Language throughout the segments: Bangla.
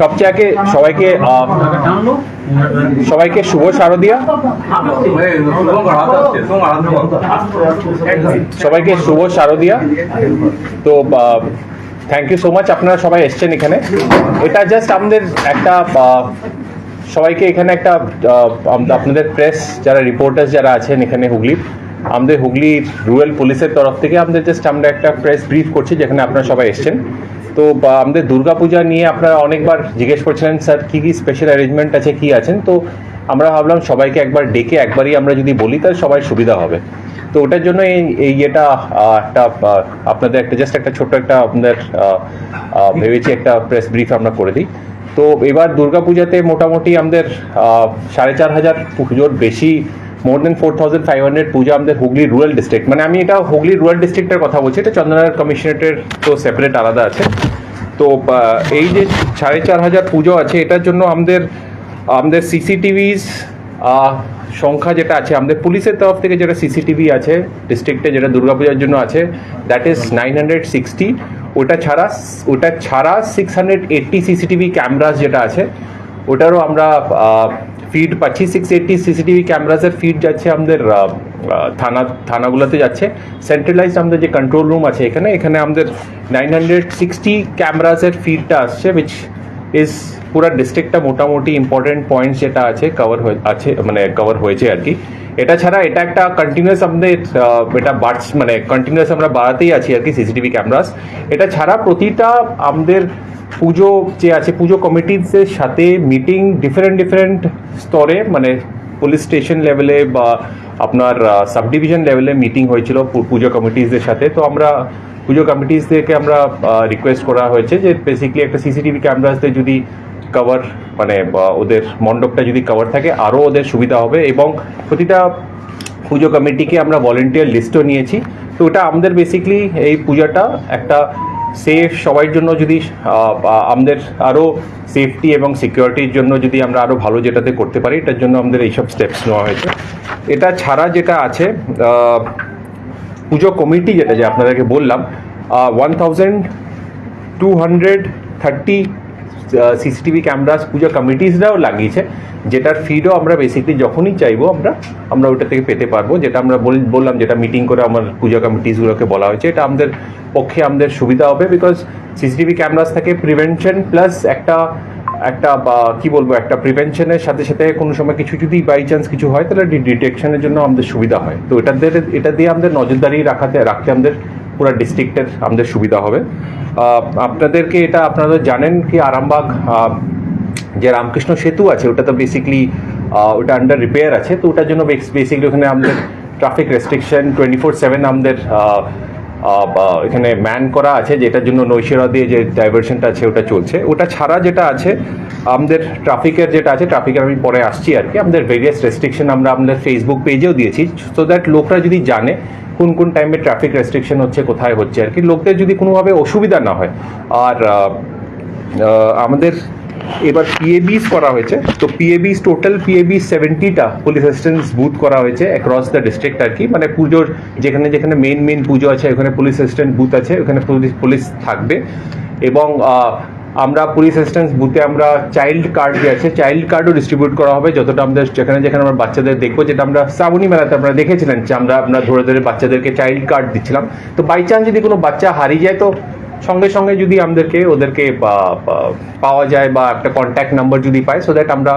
সবচেয়ে সবাইকে সবাইকে শুভ শারদিয়া। সবাইকে শুভ শারদিয়া। তো থ্যাংক ইউ সো মাচ আপনারা সবাই এসছেন এখানে। এটা জাস্ট আমাদের একটা সবাইকে এখানে একটা আপনাদের প্রেস যারা রিপোর্টার্স যারা আছেন এখানে হুগলি, আমাদের হুগলি রুরাল পুলিশের তরফ থেকে আমাদের জাস্ট আমরা একটা প্রেস ব্রিফ করছি, যেখানে আপনারা সবাই এসছেন। তো আমাদের দুর্গাপূজা নিয়ে আপনারা অনেকবার জিজ্ঞেস করছিলেন, স্যার, কী কী স্পেশাল অ্যারেঞ্জমেন্ট আছে, কী আছেন তো আমরা ভাবলাম সবাইকে একবার ডেকে একবারই আমরা যদি বলি, তাহলে সবাই সুবিধা হবে। তো ওটার জন্য এই এই ইয়েটা একটা আপনাদের একটা জাস্ট একটা ছোট্ট একটা আপনাদের ভেবেছি একটা প্রেস ব্রিফ আমরা করে দিই। তো এবার দুর্গাপূজাতে মোটামুটি আমাদের সাড়ে চার হাজার পুজোর বেশি more than four thousand five hundred পুজো আমাদের হুগলি রুরাল ডিস্ট্রিক্ট মানে আমি এটা হুগলি রুরাল ডিস্ট্রিক্টের কথা বলছি, এটা চন্দ্রনগর কমিশনারেটের তো সেপারেট আলাদা আছে। তো এই যে সাড়ে চার হাজার পুজো আছে, এটার জন্য আমাদের আমাদের সিসিটিভিস সংখ্যা যেটা আছে, আমাদের পুলিশের তরফ থেকে যেটা সিসিটিভি আছে ডিস্ট্রিক্টে যেটা দুর্গাপূজার জন্য আছে that is nine hundred sixty ওটা ছাড়া ওটা ছাড়া six hundred eighty CCTV cameras যেটা আছে ওটারও আমরা ফিড পাচ্ছি। সিক্স এইটটি সিসিটিভি ক্যামেরাসের ফিড যাচ্ছে আমাদের থানা, থানাগুলোতে যাচ্ছে। সেন্ট্রালাইজ আমাদের যে কন্ট্রোল রুম আছে এখানে এখানে আমাদের নাইন হান্ড্রেড সিক্সটি ক্যামেরাসের ফিডটা আসছে উইচ ইজ পুরো ডিস্ট্রিক্টটা মোটামুটি ইম্পর্টেন্ট পয়েন্টস যেটা আছে কভার হয়ে, আছে মানে কভার হয়েছে আর কি। এটা ছাড়া এটা একটা কন্টিনিউয়াস আমাদের এটা বাড়ছে মানে কন্টিনিউয়াস আমরা বাড়াতেই আছি আর কি সিসিটিভি ক্যামেরাস এটা ছাড়া প্রতিটা আমাদের পুজো যে আছে, পুজো কমিটিদের সাথে মিটিং ডিফারেন্ট ডিফারেন্ট স্তরে মানে পুলিশ স্টেশন লেভেলে বা আপনার সাব ডিভিশন লেভেলে মিটিং হয়েছিল পুজো কমিটিসদের সাথে। তো আমরা পুজো কমিটিস থেকে আমরা রিকোয়েস্ট করা হয়েছে যে বেসিক্যালি একটা সিসিটিভি ক্যামেরাসদের যদি কভার মানে ওদের মণ্ডপটা যদি কভার থাকে, আরও ওদের সুবিধা হবে এবং প্রতিটা পুজো কমিটিকে আমরা ভলেন্টিয়ার লিস্টও নিয়েছি। তো ওটা আমাদের বেসিক্যালি এই পূজাটা একটা সেফ সবার জন্য যদি আমাদের আরও সেফটি এবং সিকিউরিটির জন্য যদি আমরা আরও ভালো যেটাতে করতে পারি, এটার জন্য আমাদের এইসব স্টেপস নেওয়া হয়েছে। এটা ছাড়া যেটা আছে পুজো কমিটি, যেটা যে আপনাদেরকে বললাম one thousand two hundred thirty CCTV cameras পুজো কমিটিসরাও লাগিয়েছে, যেটার ফিডও আমরা বেসিকলি যখনই চাইব আমরা আমরা ওটা থেকে পেতে পারব। যেটা আমরা বললাম, যেটা মিটিং করে আমার পুজো কমিটিসগুলোকে বলা হয়েছে, এটা আমাদের পক্ষে আমাদের সুবিধা হবে বিকজ সিসিটিভি ক্যামেরাস থেকে প্রিভেনশন প্লাস একটা একটা কি বলব, একটা প্রিভেনশনের সাথে সাথে কোনো সময় কিছু যদি বাই চান্স কিছু হয়, তাহলে ডিটেকশনের জন্য আমাদের সুবিধা হয়। তো এটা দিয়ে এটা দিয়ে আমাদের নজরদারি রাখাতে, রাখতে আমাদের পুরো ডিস্ট্রিক্টের আমাদের সুবিধা হবে। আপনাদেরকে এটা আপনারা জানেন কি আরামবাগ যে রামকৃষ্ণ সেতু আছে ওটা তো বেসিকলি ওটা আন্ডার রিপেয়ার আছে। তো ওটার জন্য বেসিকলি ওখানে আমাদের traffic restriction twenty four seven আমাদের এখানে ম্যান করা আছে যেটার জন্য নৈশেরা দিয়ে যে ডাইভারশনটা আছে, ওটা চলছে। ওটা ছাড়া যেটা আছে, আমাদের ট্রাফিকের যেটা আছে ট্রাফিকের আমি পরে আসছি আর কি। আমাদের ভেরিয়াস রেস্ট্রিকশন আমরা আমাদের ফেসবুক পেজেও দিয়েছি সো দ্যাট লোকরা যদি জানে কোন কোন টাইমে ট্রাফিক রেস্ট্রিকশন হচ্ছে, কোথায় হচ্ছে আর কি। লোকদের যদি কোনোভাবে অসুবিধা না হয়, আর আমাদের এবার পিএবিস করা হয়েছে। তো পিএবিস টোটাল পিএবি সেভেন্টিটা পুলিশ অ্যাসিস্ট্যান্স বুথ করা হয়েছে অ্যাক্রস দ্য ডিস্ট্রিক্ট আর কি। মানে পুজোর যেখানে যেখানে মেন মেন পুজো আছে, ওখানে পুলিশ অ্যাসিস্ট্যান্ট বুথ আছে, ওখানে পুলিশ পুলিশ থাকবে। এবং আমরা পুলিশ অ্যাসিস্ট্যান্স বুথে আমরা চাইল্ড কার্ড যে আছে। চাইল্ড কার্ডও ডিস্ট্রিবিউট করা হবে যতটা আমাদের যেখানে যেখানে আমরা বাচ্চাদের দেখব। যেটা আমরা শ্রাবণী মেলাতে আমরা দেখেছিলেন যে আমরা আমরা ধরে ধরে বাচ্চাদেরকে চাইল্ড কার্ড দিচ্ছিলাম। তো বাই চান্স যদি কোনো বাচ্চা হারিয়ে যায় তো সঙ্গে সঙ্গে যদি আমাদেরকে, ওদেরকে পাওয়া যায় বা একটা কন্ট্যাক্ট নাম্বার যদি পাই সো দ্যাট আমরা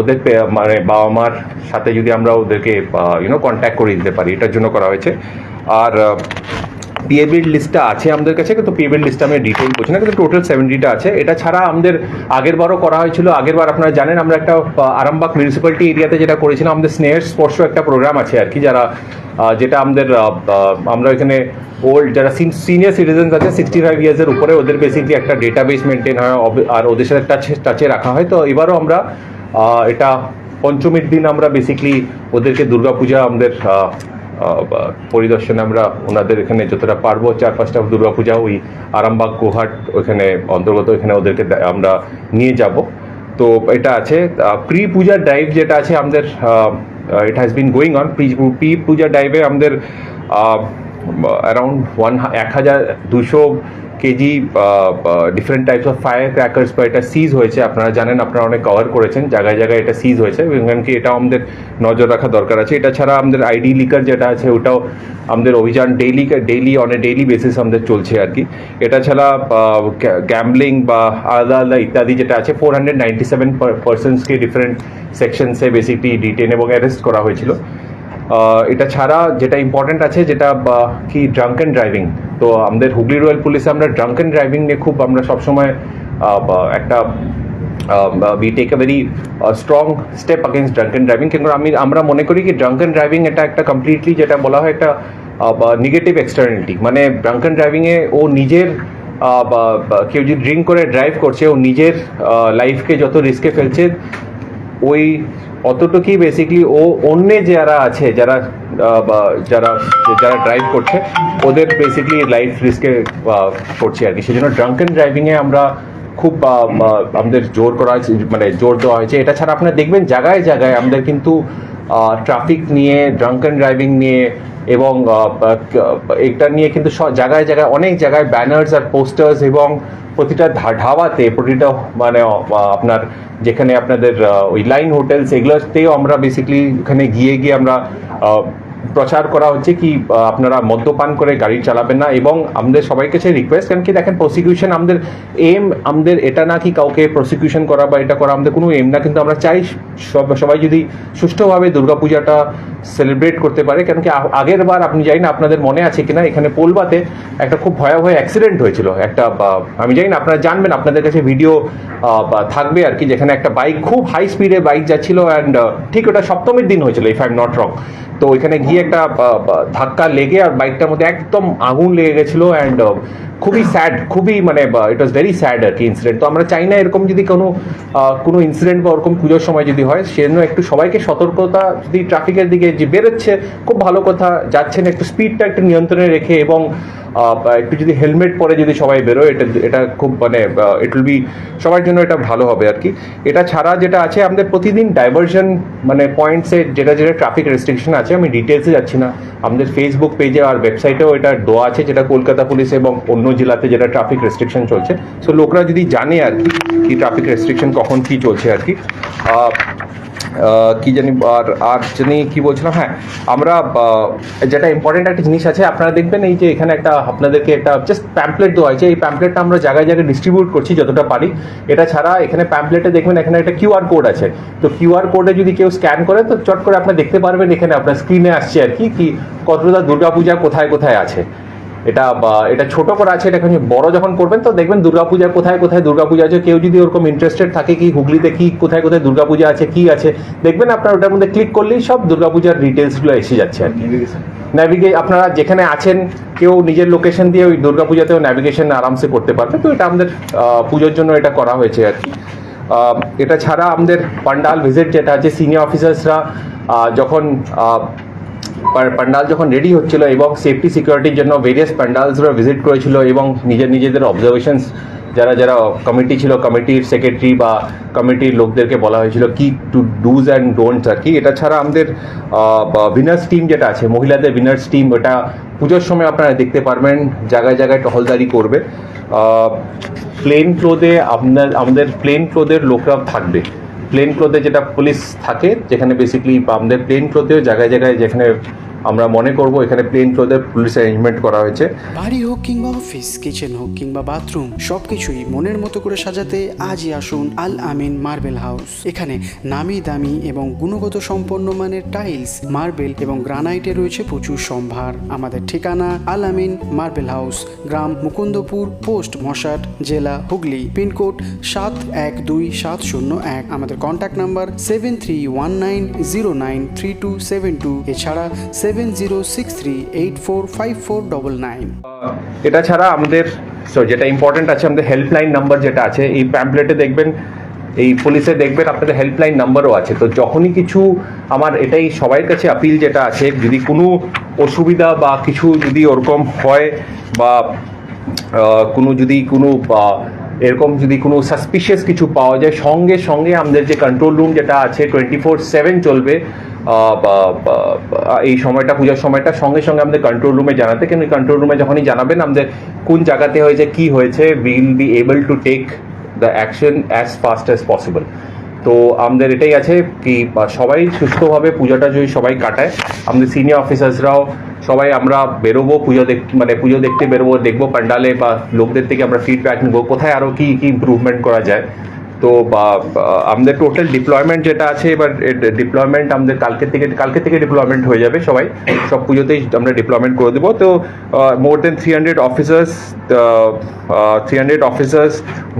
ওদের মানে বাবা মার সাথে যদি আমরা ওদেরকে ইউনো কন্ট্যাক্ট করে দিতে পারি, এটার জন্য করা হয়েছে। আর পিএবির লিস্টটা আছে আমাদের কাছে, কিন্তু পিএবির লিস্টটা আমি ডিটেল করছি না, কিন্তু টোটাল সেভেন্টিটা আছে। এটা ছাড়া আমাদের আগের বারও করা হয়েছিল আগের বার আপনারা জানেন, আমরা একটা আরামবাগ মিউনিসিপ্যালিটি এরিয়াতে যেটা করেছিলাম, আমাদের স্নেহের স্পর্শ একটা প্রোগ্রাম আছে আর কি, যারা যেটা আমাদের আমরা এখানে ওল্ড যারা সিনিয়র সিটিজেন্স আছে সিক্সটি ফাইভ ইয়ার্সের উপরে ওদের বেসিকলি একটা ডেটাবেস মেনটেন হয় আর ওদের সাথে টাচে টাচে রাখা হয়। তো এবারও আমরা এটা পঞ্চমীর দিন আমরা বেসিকলি ওদেরকে দুর্গাপূজা আমাদের পরিদর্শনে আমরা ওনাদের এখানে যতটা পারব চার পাঁচটা দুর্গাপূজা, ওই আরামবাগ, গুহাট ওইখানে অন্তর্গত এখানে ওদেরকে আমরা নিয়ে যাব। তো এটা আছে প্রি পূজা ডাইভ যেটা আছে আমাদের it has been going on pre pre পূজা ড্রাইভে আমাদের অ্যারাউন্ড ওয়ান এক হাজার দুশো kg different types of fire crackers বা এটা সিজ হয়েছে। আপনারা জানেন, আপনারা অনেক কভার করেছেন, জায়গায় জায়গায় এটা সিজ হয়েছে। এবং কি এটাও আমাদের নজর রাখা দরকার আছে। এটা ছাড়া আমাদের আইডি লিকার যেটা আছে, ওটাও আমাদের অভিযান daily daily on a daily basis আমাদের চলছে আর কি। এটা ছাড়া গ্যাম্বলিং বা আলাদা আলাদা ইত্যাদি যেটা আছে ফোর হান্ড্রেড নাইনটি সেভেন পার্সনসকে ডিফারেন্ট সেকশনসে বেসিকলি ডিটেন এবং অ্যারেস্ট করা হয়েছিল। এটা ছাড়া যেটা ইম্পর্টেন্ট আছে যেটা বা, কি ড্রাঙ্কেন ড্রাইভিং তো আমাদের হুগলি রয়্যাল পুলিশে আমরা ড্রাঙ্কেন ড্রাইভিং নিয়ে খুব আমরা সবসময় একটা we take a very strong step against drunken driving কিন্তু আমি আমরা মনে করি কি ড্রাঙ্কেন ড্রাইভিং এটা একটা কমপ্লিটলি যেটা বলা হয় একটা নেগেটিভ এক্সটার্নালিটি মানে ড্রাঙ্কেন ড্রাইভিংয়ে ও নিজের বা বা কেউ যদি ড্রিঙ্ক করে ড্রাইভ করছে ও নিজের লাইফকে যত রিস্কে ফেলছে ওই অতটুকুই বেসিকলি ও অন্য যারা আছে, যারা যারা যারা ড্রাইভ করছে, ওদের বেসিকলি লাইফ রিস্কে করছে আর কি। সেজন্য ড্রাঙ্কেন ড্রাইভিংয়ে আমরা খুব আমাদের জোর করা হয়েছে মানে জোর দেওয়া হয়েছে। এটা ছাড়া আপনারা দেখবেন জায়গায় জায়গায় আমাদের কিন্তু ট্রাফিক নিয়ে ড্রাঙ্কেন ড্রাইভিং নিয়ে এবং এটা নিয়ে কিন্তু জায়গায় জায়গায় অনেক জায়গায় ব্যানার্স আর পোস্টার্স এবং প্রতিটা ধাবাতে প্রতিটা মানে আপনার যেখানে আপনাদের ওই লাইন হোটেলস এগুলোতেও আমরা বেসিক্যালি ওখানে গিয়ে গিয়ে আমরা প্রচার করা হচ্ছে কি আপনারা মদ্যপান করে গাড়ি চালাবেন না এবং আমাদের সবাই কাছে রিকোয়েস্ট কারণ কি দেখেন প্রসিকিউশন আমাদের এম আমাদের এটা না কি কাউকে প্রসিকিউশন করা বা এটা করা আমাদের কোনো এম না, কিন্তু আমরা চাই সব, সবাই যদি সুষ্ঠুভাবে দুর্গাপূজাটা সেলিব্রেট করতে পারে, কারণ কি আগের বার আপনি জানি না আপনাদের মনে আছে কিনা, এখানে পোলবাতে একটা খুব ভয়াবহ অ্যাক্সিডেন্ট হয়েছিল, একটা আমি জানি না আপনারা জানবেন, আপনাদের কাছে ভিডিও থাকবে আর কি, যেখানে একটা বাইক খুব হাই স্পিডে বাইক যাচ্ছিল অ্যান্ড ঠিক ওটা সপ্তমীর দিন হয়েছিল if I am not wrong তো ওইখানে গিয়ে একটা ধাক্কা লেগে আর বাইকটার মধ্যে একদম আগুন লেগে গেছিল অ্যান্ড খুবই স্যাড খুবই মানে ইট ওয়াজ ভেরি স্যাড আর কি ইনসিডেন্ট তো আমরা চাই না এরকম যদি কোনো কোনো ইনসিডেন্ট বা ওরকম পুজোর সময় যদি হয়, সেজন্য একটু সবাইকে সতর্কতা, যদি ট্রাফিকের দিকে যে বেরোচ্ছে, খুব ভালো কথা, যাচ্ছেন একটু স্পিডটা একটু নিয়ন্ত্রণে রেখে এবং একটু যদি হেলমেট পরে যদি সবাই বেরোয়, এটা এটা খুব মানে ইট উইল বি সবার জন্য এটা ভালো হবে আর কি। এটা ছাড়া যেটা আছে, আমাদের প্রতিদিন ডাইভারশন মানে পয়েন্টসে যেটা যেটা ট্রাফিক রেস্ট্রিকশন আছে, আমি ডিটেলসে যাচ্ছি না। আমাদের ফেসবুক পেজে আর ওয়েবসাইটেও এটা দেওয়া আছে, যেটা কলকাতা পুলিশ এবং অন্য জেলাতে যেটা ট্রাফিক রেস্ট্রিকশন চলছে। সো লোকরা যদি জানে আর কি কি ট্রাফিক রেস্ট্রিকশন কখন কি চলছে আর কি কি জানি, আর আর জানি কি বলছিলাম হ্যাঁ আমরা যেটা ইম্পর্টেন্ট একটা জিনিস আছে, আপনারা দেখবেন এই যে এখানে একটা আপনাদেরকে একটা জাস্ট প্যাম্পলেট দেওয়া হয়েছে। এই প্যাম্পলেটটা আমরা জায়গায় জায়গায় ডিস্ট্রিবিউট করছি যতটা পারি। এটা ছাড়া এখানে প্যাম্পলেটে দেখবেন এখানে একটা কিউআর কোড আছে। তো কিউআর কোডে যদি কেউ স্ক্যান করে, তো চট করে আপনারা দেখতে পারবেন এখানে আপনার স্ক্রিনে আসছে আর কি কি কতটা দুর্গাপূজা কোথায় কোথায় আছে। এটা এটা ছোট করে আছে এটা এখানে বড় যখন করবেন তো দেখবেন দুর্গাপূজা কোথায় কোথায় দুর্গাপূজা আছে কেউ যদি ওরকম ইন্টারেস্টেড থাকে কি হুগলিতে কি কোথায় কোথায় দুর্গাপূজা আছে কি আছে দেখবেন আপনার ওটার মধ্যে ক্লিক করলেই সব দুর্গাপূজার ডিটেলসগুলো এসে যাচ্ছে আর কি। ন্যাভিগে আপনারা যেখানে আছেন কেউ নিজের লোকেশন দিয়ে ওই দুর্গাপূজাতেও ন্যাভিগেশন আরামসে করতে পারবে তো এটা আমাদের পুজোর জন্য এটা করা হয়েছে আর কি। এটা ছাড়া আমাদের পান্ডাল ভিজিট যেটা আছে সিনিয়র অফিসার্সরা যখন পার- যখন রেডি হচ্ছিল এবং সেফটি সিকিউরিটির জন্য ভেরিয়াস প্যান্ডালসরা ভিজিট করেছিল এবং নিজের নিজেদের অবজারভেশনস যারা যারা কমিটি ছিল কমিটির সেক্রেটারি বা কমিটির লোকদেরকে বলা হয়েছিল কি টু ডুজ অ্যান্ড ডোন্টস আর কি। এটা ছাড়া আমাদের উইনার্স টিম যেটা আছে, মহিলাদের উইনার্স টিম ওটা পুজোর সময় আপনারা দেখতে পারবেন, জায়গায় জায়গায় টহলদারি করবে। প্লেন ক্লোথে আপনার, আমাদের প্লেন ক্লোথের লোকরা থাকবে। প্লেন ক্লোথে যেটা পুলিশ থাকে যেখানে বেসিক্যালি আমাদের প্লেন ক্লোথেও জায়গায় জায়গায় যেখানে আমরা মনে করব এখানে প্লেন ক্লোথের পুলিশ অ্যারেঞ্জমেন্ট করা হয়েছে। বাড়ি হোক কিংবা অফিস কিচেন হোক কিংবা বাথরুম সবকিছুই মনের মতো করে সাজাতে আজই আসুন আল আমিন মার্বেল হাউস। এখানে নামি দামি এবং গুণগত সম্পন্ন মানের টাইলস মার্বেল এবং গ্রানাইটে রয়েছে প্রচুর সম্ভার। আমাদের ঠিকানা আল আমিন মার্বেল হাউস, গ্রাম মুকুন্দপুর, পোস্ট মশাট, জেলা হুগলি, পিনকোড সাত এক দুই সাত শূন্য এক। আমাদের contact number seven three one nine zero nine three two seven two এছাড়া সেভেন এটা ছাড়া আমাদের যেটা ইম্পর্টেন্ট আছে, আমাদের হেল্পলাইন নাম্বার যেটা আছে, এই প্যাম্পলেটে দেখবেন, এই পুলিশে দেখবেন আপনাদের হেল্পলাইন নাম্বারও আছে। তো যখনই কিছু আমার এটাই সবার কাছে আপিল যেটা আছে, যদি কোনো অসুবিধা বা কিছু যদি ওরকম হয় বা কোনো যদি কোনো এরকম যদি কোনো সাসপিশিয়াস কিছু পাওয়া যায়, সঙ্গে সঙ্গে আমাদের যে কন্ট্রোল রুম যেটা আছে টোয়েন্টি ফোর সেভেন চলবে এই সময়টা, পূজার সময়টা সঙ্গে সঙ্গে আমাদের কন্ট্রোল রুমে জানাতে। কিন্তু কন্ট্রোল রুমে যখনই জানাবেন, আমাদের কোন জায়গাতে হয়েছে, কি হয়েছে will be able to take the action as fast as possible তো আমাদের এটাই আছে কি সবাই সুস্থভাবে পুজোটা যদি সবাই কাটায়, আমাদের সিনিয়র অফিসার্সরাও সবাই আমরা বেরোবো, পুজো দেখ মানে পুজো দেখতে বেরোবো, দেখব প্যান্ডালে বা লোকদের থেকে আমরা ফিডব্যাক নেব, কোথায় আরও কি কি ইমপ্রুভমেন্ট করা যায়। তো বা আমাদের টোটাল ডিপ্লয়মেন্ট যেটা আছে, এবার ডিপ্লয়মেন্ট আমাদের কালকে থেকে কালকে থেকে ডিপ্লয়মেন্ট হয়ে যাবে সবাই। সব পুজোতেই আমরা ডিপ্লয়মেন্ট করে দেবো। তো more than three hundred officers three hundred officers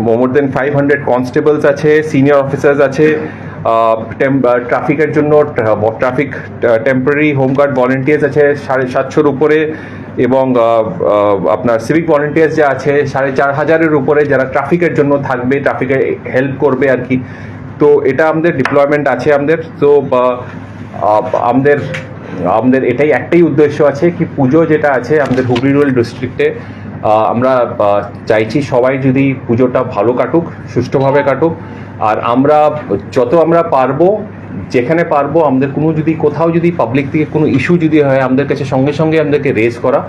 more than five hundred constables আছে সিনিয়র অফিসার্স আছে ট্রাফিকের জন্য ট্রাফিক টেম্পোরারি হোমগার্ড ভলেন্টিয়ার্স আছে সাড়ে সাতশোর উপরে এবং আপনার সিভিক ভলেন্টিয়ার্স যে আছে সাড়ে চার হাজারের উপরে যারা ট্রাফিকের জন্য থাকবে ট্রাফিকে হেল্প করবে আর কি। তো এটা আমাদের ডিপ্লয়মেন্ট আছে আমাদের। তো আমাদের আমাদের এটাই একটাই উদ্দেশ্য আছে কি পুজো যেটা আছে আমাদের হুগলি রুরাল ডিস্ট্রিক্টে আমরা চাইছি সবাই যদি পুজোটা ভালো কাটুক, সুষ্ঠুভাবে কাটুক। আর আমরা যত আমরা পারব, যেখানে পারব, আমাদের কোনো যদি কোথাও যদি পাবলিক থেকে কোনো ইস্যু যদি হয়, আমাদের কাছে সঙ্গে সঙ্গে আমাদেরকে রেজ করা।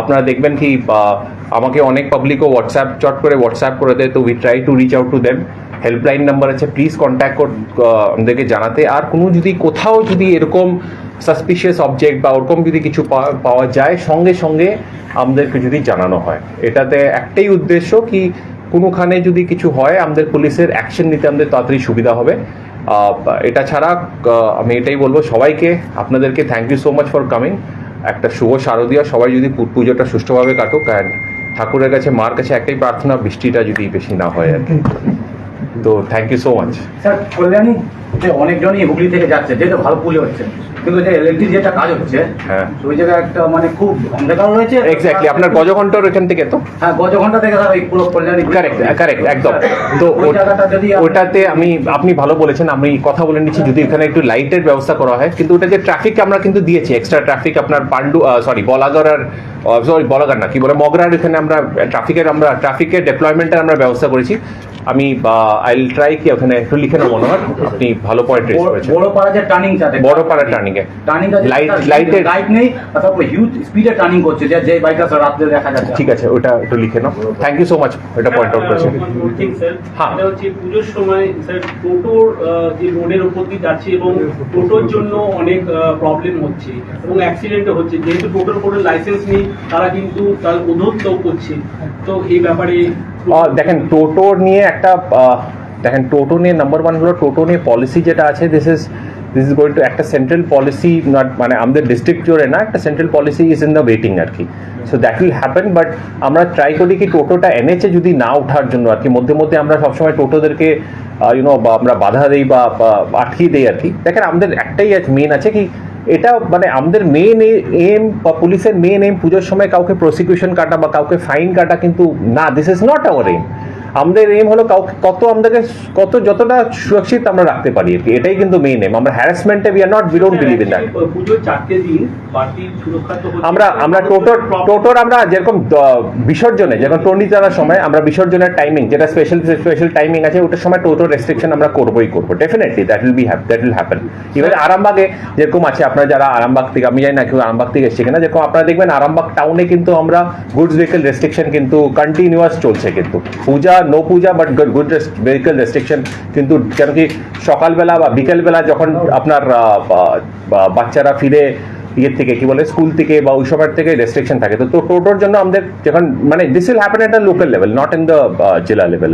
আপনারা দেখবেন কি আমাকে অনেক পাবলিকও হোয়াটসঅ্যাপ চট করে হোয়াটসঅ্যাপ করে দেয়, তো we try to reach out to them helpline number আছে প্লিজ কন্ট্যাক্ট আমাদেরকে জানাতে। আর কোনো যদি কোথাও যদি এরকম সাসপিশিয়াস অবজেক্ট বা ওরকম যদি কিছু পাওয়া যায়, সঙ্গে সঙ্গে আমাদেরকে যদি জানানো হয়। এটাতে একটাই উদ্দেশ্য কি কোনোখানে যদি কিছু হয়, আমাদের পুলিশের অ্যাকশন নিতে আমাদের তাড়াতাড়ি সুবিধা হবে। এটা ছাড়া আমি এটাই বলব, সবাইকে, আপনাদেরকে thank you so much for coming একটা শুভ শারদীয়, সবাই যদি পুজোটা সুষ্ঠুভাবে কাটুক অ্যান্ড ঠাকুরের কাছে, মার কাছে একটাই প্রার্থনা, বৃষ্টিটা যদি বেশি না হয় আর কি। তো thank you so much sir, Kalyani অনেকজনই হুগলি থেকে যাচ্ছে, যেহেতু ভালো পুজো হচ্ছে। কিন্তু যে যেটা কাজ হচ্ছে হ্যাঁ। ওই জায়গায় একটা মানে খুব অন্ধকার রয়েছে। এক্স্যাক্টলি আপনার গজঘণ্টার থেকে তো? হ্যাঁ গজ থেকে স্যার ওই পুরো কল্যাণী কারেক্ট কারেক্ট একদম। তো ওটাতে আমি আপনি ভালো বলেছেন আমি কথা বলে নিচ্ছি যদি এখানে একটু লাইটের ব্যবস্থা করা হয় কিন্তু ওটা যে ট্রাফিক আমরা কিন্তু দিয়েছি এক্সট্রা ট্রাফিক আপনার পান্ডু সরি বলাগর আর সরি বলাগর না কি বলে মগরার এখানে আমরা ট্রাফিকের আমরা ট্রাফিকের ডেপ্লয়মেন্টের আমরা ব্যবস্থা করেছি। আমি আই ট্রাই কি ওখানে একটু লিখে নেব মনে হয় আপনি ভালো পয়েন্ট রেস করেছেন। বড় পাড়া যে টার্নিং চাতে বড় পাড়া টার্নিং এ টার্নিং লাইট লাইটের লাইট নেই তারপর হিউজ স্পিডে টার্নিং করছে যে যে বাইকটা রাত্রে দেখা যাচ্ছে। ঠিক আছে ওটা একটু লিখে নাও। থ্যাংক ইউ সো মাচ এটা পয়েন্ট আউট করেছেন হ্যাঁ। এটা হচ্ছে পুজোর সময় স্যার টোটোর যে রোডের উপর দিয়ে যাচ্ছে এবং টোটোর জন্য অনেক প্রবলেম হচ্ছে এবং অ্যাক্সিডেন্টও হচ্ছে। যেহেতু টোটোর কোনো লাইসেন্স নেই তারা কিন্তু তার উদ্ধত্তও করছে। তো এই ব্যাপারে দেখেন টোটো নিয়ে একটা আহ, দেখেন টোটো নিয়ে নাম্বার ওয়ান হলো টোটো নিয়ে পলিসি যেটা আছে this is this is going to একটা সেন্ট্রাল পলিসি নট মানে আমাদের ডিস্ট্রিক্ট জুড়ে না, একটা central policy is in the waiting আর কি so that will happen but আমরা ট্রাই করি কি টোটোটা এনেছে যদি না ওঠার জন্য আর কি মধ্যে মধ্যে আমরা সবসময় টোটোদেরকে ইউনো আমরা বাধা দিই বা বা আটকিয়ে দিই আর কি দেখেন আমাদের একটাই মেন আছে কি, এটা মানে আমাদের মেন এম বা পুলিশের মেন এম পুজোর সময় কাউকে প্রসিকিউশন কাটা বা কাউকে ফাইন কাটা কিন্তু না this is not our aim আমাদের এম হলো কত আমাদেরকে কত যতটা সুরক্ষিত আমরা রাখতে পারি আর কি। এটাই কিন্তু মেন এম আমরা হ্যারাসমেন্টে we are not we don't believe in that আমরা আমরা টোটোর টোটোর আমরা যেরকম বিসর্জনে যেরকম টর্নি চালার সময় আমরা বিসর্জনের টাইমিং যেটা স্পেশাল স্পেশাল টাইমিং আছে ওটার সময় টোটোর রেস্ট্রিকশন আমরা করবোই করব। Definitely that will be hap that will happen এবার আরামবাগে যেরকম আছে আপনারা যারা আরামবাগ থেকে আমি জানি না কেউ আরামবাগ থেকে এসছে কিনা যেরকম আপনারা দেখবেন আরামবাগ টাউনে কিন্তু আমরা গুডস ভেহিকেল রেস্ট্রিকশন কিন্তু কন্টিনিউয়াস চলছে কিন্তু। পূজা no Puja but good vehicle restriction কিন্তু কেন কি সকালবেলা বা বিকেলবেলা যখন আপনার বাচ্চারা ফিরে ইয়ের থেকে কি বলে স্কুল থেকে বা ওই সবার থেকে রেস্ট্রিকশন থাকে। তো তো টোটোর জন্য আমাদের যখন মানে this will happen at a local level not in the জেলা লেভেল